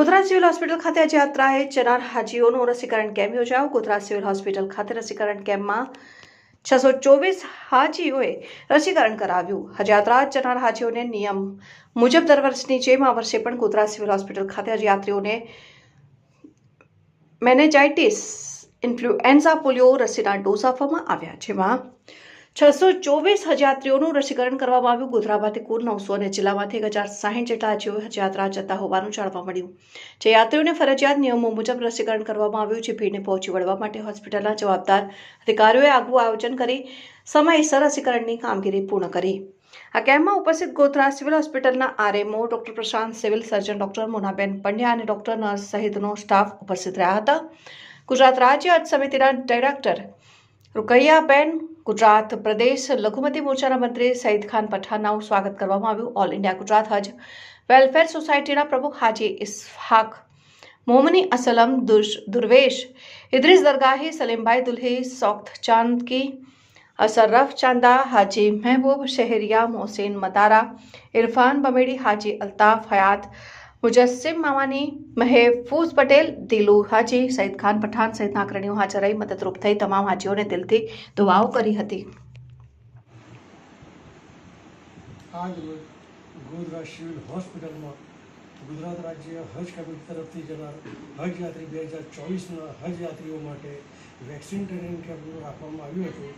Godhra civil hospital ખાતે આજે યાત્રાએ ચનાર હાજીઓનું રસીકરણ કેમ્પ યોજાયો. ગોધરા સિવિલ હોસ્પિટલ ખાતે રસીકરણ કેમ્પમાં છસો ચોવીસ હાજીઓએ રસીકરણ કરાવ્યું. હજયાત્રા ચનાર હાજીઓને નિયમ મુજબ દર વર્ષની જેમ આ વર્ષે પણ ગોધરા સિવિલ હોસ્પિટલ ખાતે હજયાત્રીઓને મેનેજાઇટિસ, ઇન્ફ્લુએન્ઝા પોલિયો રસીના ડોઝ આપવામાં આવ્યા. જેમાં છસો ચોવીસ હજાત્રીઓનું રસીકરણ કરવામાં આવ્યું. ગોધરામાંથી કુલ નવસો અને જિલ્લામાંથી એક હજાર સાહીઠ જેટલા હાજીઓ હજયાત્રા જતા હોવાનું જાણવા મળ્યું. જે યાત્રીઓને ફરજિયાત નિયમો મુજબ રસીકરણ કરવામાં આવ્યું છે. ભીડને પહોંચી વળવા માટે હોસ્પિટલના જવાબદાર અધિકારીઓએ આગવું આયોજન કરી સમયસર રસીકરણની કામગીરી પૂર્ણ કરી. આ કેમ્પમાં ઉપસ્થિત ગોધરા સિવિલ હોસ્પિટલના RMO doctor Prashant, civil surgeon doctor Monaben Pandya અને ડોક્ટર નર્સ સહિતનો સ્ટાફ ઉપસ્થિત રહ્યા હતા. ગુજરાત રાજ્ય અર્થ સમિતિના ડાયરેક્ટર રૂકૈયાબેન ગુજરાત પ્રદેશ લઘુમતી મોરચાના મંત્રી સઈદ ખાન પઠાણનું સ્વાગત કરવામાં આવ્યું ઓલ ઇન્ડિયા ગુજરાત હજ વેલફેર સોસાયટીના પ્રમુખ હાજી ઇસ્ફાક મોમની અસલમ દુર્શ દુર્વેશ ઇદ્રીસ દરગાહી સલીમભાઈ દુલ્હી સોખ્ત ચાંદકી અસરફ ચાંદા હાજી મહેબૂબ શહેરિયા મોહસિન મતારા ઇરફાન બમેડી હાજી અલ્તાફ હયાત મુજસ્સિમ મામાની મહેફૂઝ પટેલ દિલુ હાજી સઈદ ખાન પઠાણ સહિતના અગ્રણીઓ હાજર રહી મદદરૂપ થઈ તમામ હાજીઓને દિલથી દુઆઓ કરી હતી આજ રોજ ગોધરા સિવિલ હોસ્પિટલમાં ગુજરાત રાજ્ય હજ કમિટી તરફથી જનાર હજ યાત્રી બે હજાર ચોવીસના હજ યાત્રીઓ માટે વેક્સિન ટ્રેનિંગ કેમ્પનું રાખવામાં આવ્યું હતું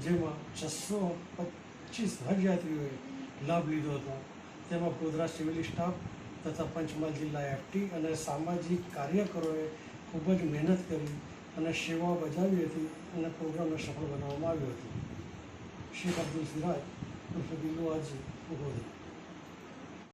જેમાં છસો પચીસ હજ યાત્રીઓએ લાભ લીધો હતો તેમાં ગોધરા સિવિલ સ્ટાફ તથા પંચમહાલ જિલ્લા એફટી અને સામાજિક કાર્યકરોએ ખૂબ જ મહેનત કરી અને સેવાઓ બજાવી હતી અને પ્રોગ્રામને સફળ બનાવવામાં આવ્યો હતો. શેખ અબ્દુલ સિરાજ, ઉર્ફે બિલ્લુ હાજી ગોધરા